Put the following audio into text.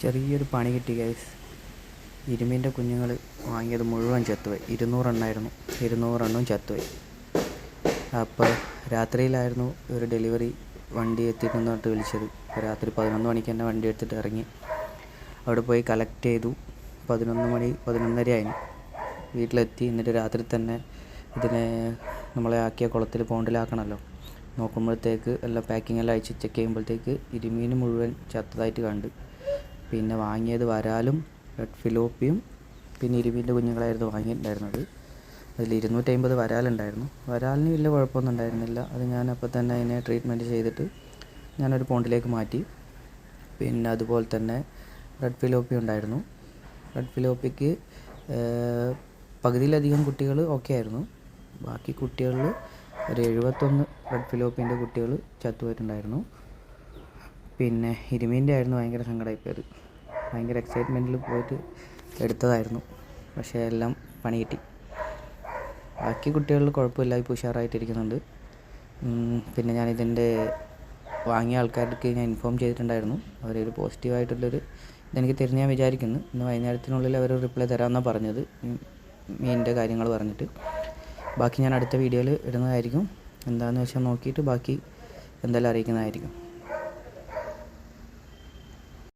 ചെറിയൊരു പണി കിട്ടി ഗൈസ് ഇരുമീന്റെ കുഞ്ഞുങ്ങൾ വാങ്ങിയത് മുഴുവൻ ചത്തുപോയി. ഇരുന്നൂറെണ്ണമായിരുന്നു ഇരുന്നൂറെണ്ണവും ചത്തുപോയി. അപ്പോൾ രാത്രിയിലായിരുന്നു ഒരു ഡെലിവറി വണ്ടി എത്തിക്കുന്നു പറഞ്ഞിട്ട് വിളിച്ചത്. രാത്രി പതിനൊന്ന് മണിക്ക് തന്നെ വണ്ടി എടുത്തിട്ട് ഇറങ്ങി. അവിടെ പോയി കളക്ട് ചെയ്തു. പതിനൊന്ന് മണി പതിനൊന്നര ആയി. വീട്ടിലെത്തി. എന്നിട്ട് രാത്രി തന്നെ ഇതിനെ നമ്മളെ ആക്കിയ കുളത്തിൽ പോണ്ടിലാക്കണമല്ലോ നോക്കുമ്പോഴത്തേക്ക് എല്ലാം പാക്കിംഗ് എല്ലാം അയച്ച് ചെക്ക് ചെയ്യുമ്പോഴത്തേക്ക് ഇരുമീൻ മുഴുവൻ ചത്തതായിട്ട് കണ്ട്. പിന്നെ വാങ്ങിയത് വരാലും റെഡ് ഫിലോപ്പിയും പിന്നെ ഇരുവിന്റെ കുഞ്ഞുങ്ങളായിരുന്നു വാങ്ങിയിട്ടുണ്ടായിരുന്നത്. അതിൽ ഇരുന്നൂറ്റമ്പത് വരാലുണ്ടായിരുന്നു. വരാലിന് വലിയ കുഴപ്പമൊന്നും ഉണ്ടായിരുന്നില്ല. അത് ഞാൻ അപ്പോൾ തന്നെ അതിനെ ട്രീറ്റ്മെന്റ് ചെയ്തിട്ട് ഞാനൊരു പോണ്ടിലേക്ക് മാറ്റി. പിന്നെ അതുപോലെ തന്നെ റെഡ് ഫിലോപ്പി ഉണ്ടായിരുന്നു. റെഡ് ഫിലോപ്പിക്ക് പകുതിയിലധികം കുട്ടികൾ ഓക്കെ ആയിരുന്നു. ബാക്കി കുട്ടികളിൽ ഒരു എഴുപത്തൊന്ന് റെഡ് ഫിലോപ്പിന്റെ കുട്ടികൾ ചത്തുപോയിട്ടുണ്ടായിരുന്നു. പിന്നെ ഇരുമീന്റെ ആയിരുന്നു ഭയങ്കര സങ്കടമായിപ്പോയത്. ഭയങ്കര എക്സൈറ്റ്മെന്റിൽ പോയിട്ട് എടുത്തതായിരുന്നു. പക്ഷേ എല്ലാം പണി കിട്ടി. ബാക്കി കുട്ടികളിൽ കുഴപ്പമില്ല ഇപ്പോൾ ഉഷാറായിട്ടിരിക്കുന്നുണ്ട്. പിന്നെ ഞാൻ ഇതിന്റെ വാങ്ങിയ ആൾക്കാർക്ക് ഞാൻ ഇൻഫോം ചെയ്തിട്ടുണ്ടായിരുന്നു. അവരൊരു പോസിറ്റീവായിട്ടുള്ളൊരു ഇതെനിക്ക് തിരിഞ്ഞ് ഞാൻ വിചാരിക്കുന്നു. ഇന്ന് വൈകുന്നേരത്തിനുള്ളിൽ അവർ റിപ്ലൈ തരാമെന്നാണ് പറഞ്ഞത്. മീനിന്റെ കാര്യങ്ങൾ പറഞ്ഞിട്ട്. ബാക്കി ഞാൻ അടുത്ത വീഡിയോയിൽ ഇടുന്നതായിരിക്കും. എന്താണെന്ന് വെച്ചാൽ നോക്കിയിട്ട് ബാക്കി എന്തായാലും അറിയിക്കുന്നതായിരിക്കും.